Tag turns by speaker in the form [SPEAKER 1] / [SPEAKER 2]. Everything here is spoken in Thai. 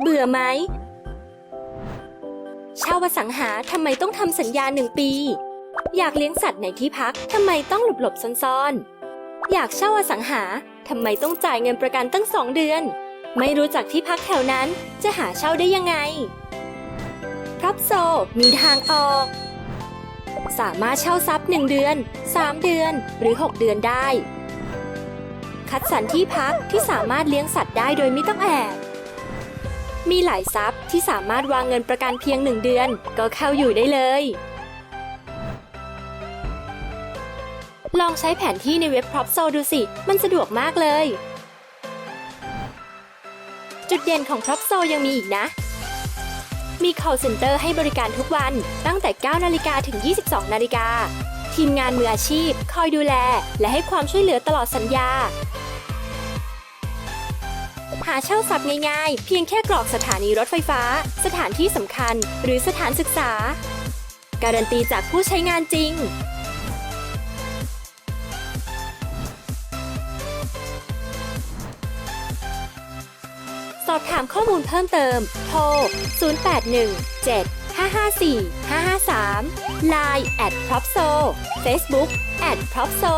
[SPEAKER 1] เบื่อไหมเช่าอสังหาทำไมต้องทำสัญญาหนึ่งปี อยากเลี้ยงสัตว์ในที่พักทำไมต้องหลบหลบซ่อนๆ อยากเช่าอสังหาทำไมต้องจ่ายเงินประกันตั้งสองเดือน ไม่รู้จักที่พักแถวนั้นจะหาเช่าได้ยังไงพรับโซมีทางออก สามารถเช่าทรัพย์1เดือน 3 เดือนหรือ 6 เดือนได้ คัดสรรที่พักที่สามารถเลี้ยงสัตว์ได้โดยไม่ต้องแอบ มีหลายทรัพย์ที่สามารถวางเงินประกันเพียง1เดือน ก็เข้าอยู่ได้เลย ลองใช้แผนที่ในเว็บ p r o p s o ดูสิ มันสะดวกมากเลย จุดเด่นของ p r o p s o ยังมีอีกนะ มี call center ให้บริการทุกวันตั้งแต่ 9 นาฬิกาถึง 22 นาฬิกาทีมงานมืออาชีพ คอยดูแล และให้ความช่วยเหลือตลอดสัญญา หาเช่าทรัพย์ง่ายๆ เพียงแค่กรอกสถานีรถไฟฟ้า สถานที่สำคัญ หรือสถานศึกษา การันตีจากผู้ใช้งานจริงสอบถามข้อมูลเพิ่มเติม โทร 081 7 554 553 Line at propso Facebook at propso